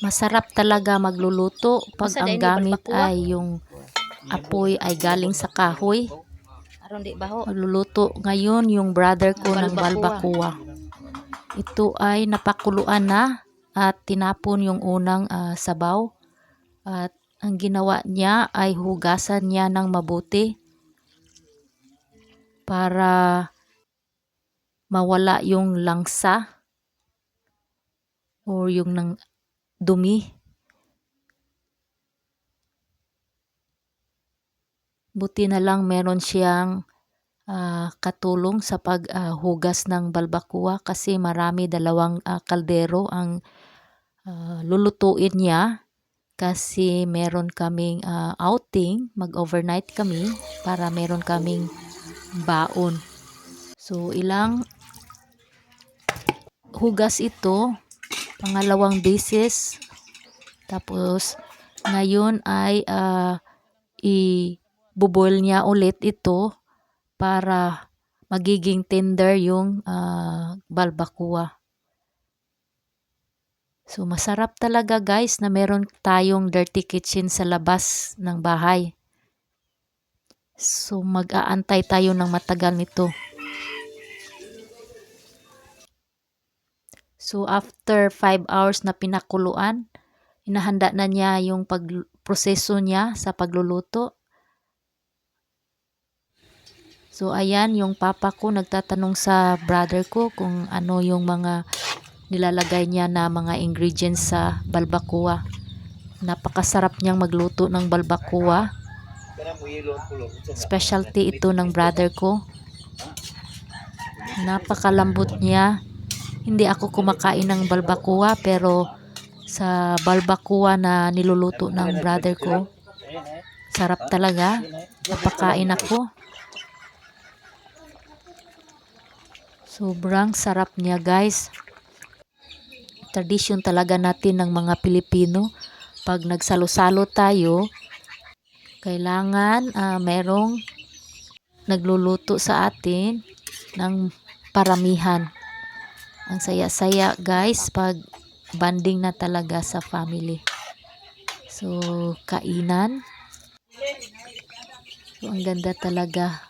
Masarap talaga magluluto pag ang gamit ay yung apoy ay galing sa kahoy. Magluluto ngayon yung brother ko ng balbacoa. Ito ay napakuluan na at tinapon yung unang ah, sabaw. At ang ginawa niya ay hugasan niya ng mabuti para mawala yung langsa or yung nang dumi. Buti na lang meron siyang ah, katulong sa paghugas ng balbacoa kasi marami dalawang ah, kaldero ang ah, lulutuin niya kasi meron kaming ah, outing, mag-overnight kami para meron kaming baon. So ilang hugas ito, pangalawang beses. Tapos ngayon ay ah, i-boil niya ulit ito para magiging tender yung ah, balbacoa. So masarap talaga guys na meron tayong dirty kitchen sa labas ng bahay. So mag-aantay tayo ng matagal nito. So after 5 hours na pinakuluan, inahanda na niya yung pagproseso niya sa pagluluto. So ayan, yung papa ko nagtatanong sa brother ko kung ano yung mga nilalagay niya na mga ingredients sa balbacoa. Napakasarap niyang magluto ng balbacoa. Specialty ito ng brother ko. Napakalambot niya. Hindi ako kumakain ng balbacoa pero sa balbacoa na niluluto ng brother ko, sarap talaga. Napakain ako. Sobrang sarap niya guys. Tradisyon talaga natin ng mga Pilipino. Pag nagsalo-salo tayo, kailangan ah, merong nagluluto sa atin ng paramihan. Ang saya-saya guys pag banding na talaga sa family. So, kainan. So, ang ganda talaga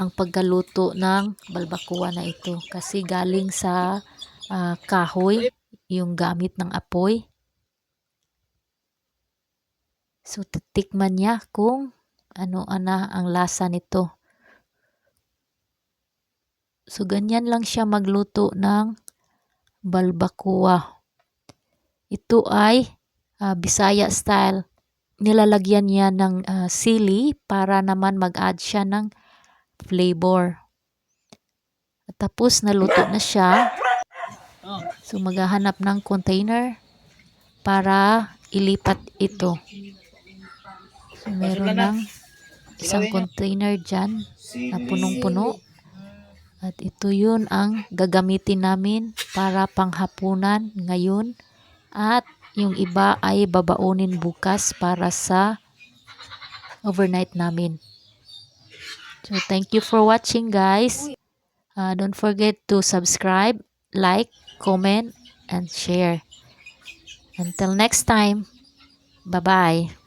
ang pagkaluto ng balbacoa na ito kasi galing sa ah, kahoy yung gamit ng apoy. So, titikman niya kung ano ana ang lasa nito. So, ganyan lang siya magluto ng balbacoa. Ito ay ah, Bisaya style. Nilalagyan niya ng ah, sili para naman mag-add siya ng flavor. At tapos naluto na siya. So maghahanap ng container para ilipat ito. So meron ng isang container dyan na punong-puno. At ito yun ang gagamitin namin para panghapunan ngayon. At yung iba ay babaunin bukas para sa overnight namin. So thank you for watching guys. Uh, don't forget to subscribe, like, comment, and share. Until next time, bye-bye.